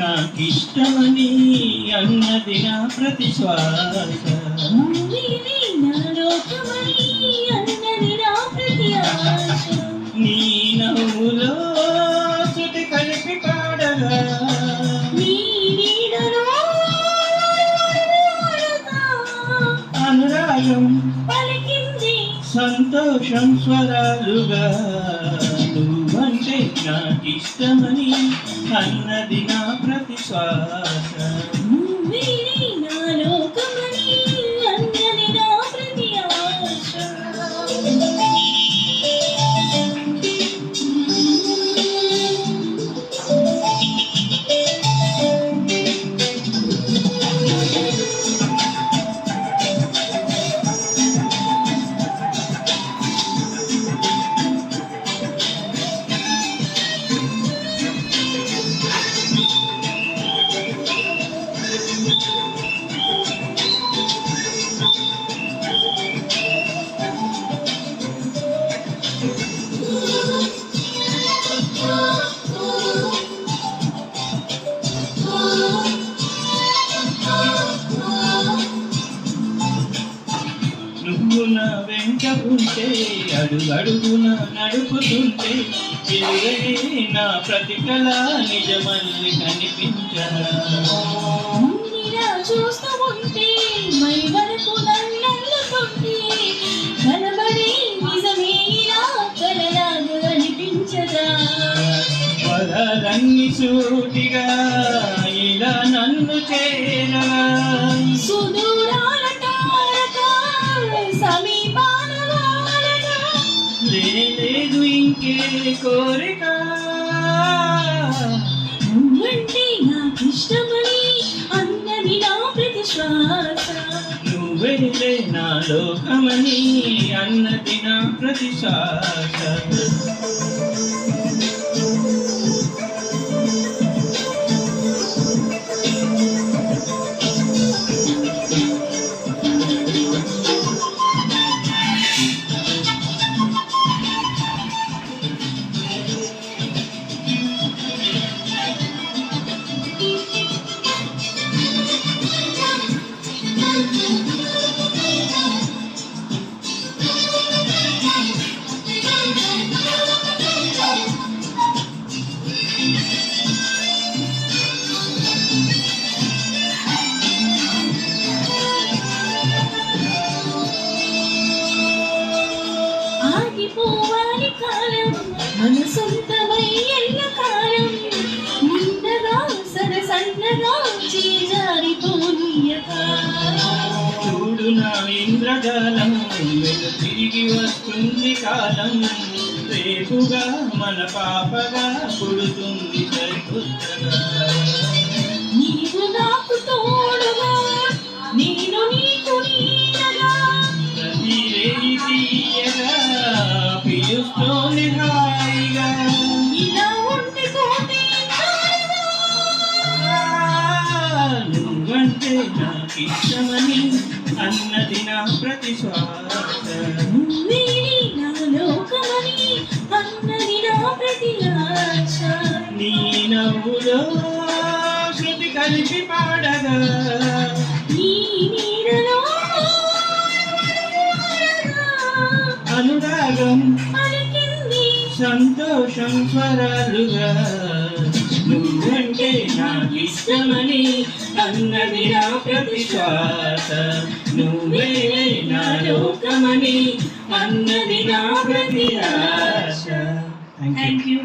నాకిష్టమని అన్నది నా ప్రతి శ్వాస నా నవ్వులో కలిపి పాడగా. అనురాగం సంతోషం స్వరాలుగా. నువ్వంటే నాకిష్టమని అన్నది నా ప్రతి శ్వాస నువ్వు నా వెంట ఉంటే అడుగడుగున నడుపుతుంటే ఎదురే నా ప్రతికల నిజమల్లి కనిపించరా. చూస్తూ ఉంటే మై వరకు నన్నల్లుకుంటే కనబడే నిజమే ఇలా కలలాగా అనిపించదా. వదలన్ని సూటిగా ఇలా నన్ను చేరగా తారక సమీపాన లేదు ఇంకే కోరిక. నువ్వంటే నాకిష్టమని అన్నది నా ప్రతి శ్వాస. నువ్వేలే నా లోకమని అన్నది నా ప్రతి శ్వాస ఇంద్రజాలం వెను తిరిగి వస్తుంది కాలం. రేపుగా మన పాపగా పుడుతుంది సరికొత్తగా. నీవు నాకు తోడుగా నేను నీకు నీడగా. ప్రతి రేయి తీయగా పిలుస్తోంది హాయిగా. ఇలా ఉండిపోతే చాలుగా. నువ్వంటే నాకిష్టమని అన్నది నా ప్రతి శ్వాస అన్నది నా ప్రతి ఆశ నీ నవ్వులో శృతి కలిపి పాడగా నీ నీడలో ఆడగా అనురాగం సంతోషం స్వరాలుగా. నువ్వంటే నాకిష్టమని అన్నది నా ప్రతి శ్వాస నువ్వే నా లోకమని అన్నది నా ప్రతి ఆశ థ్యాంక్ యూ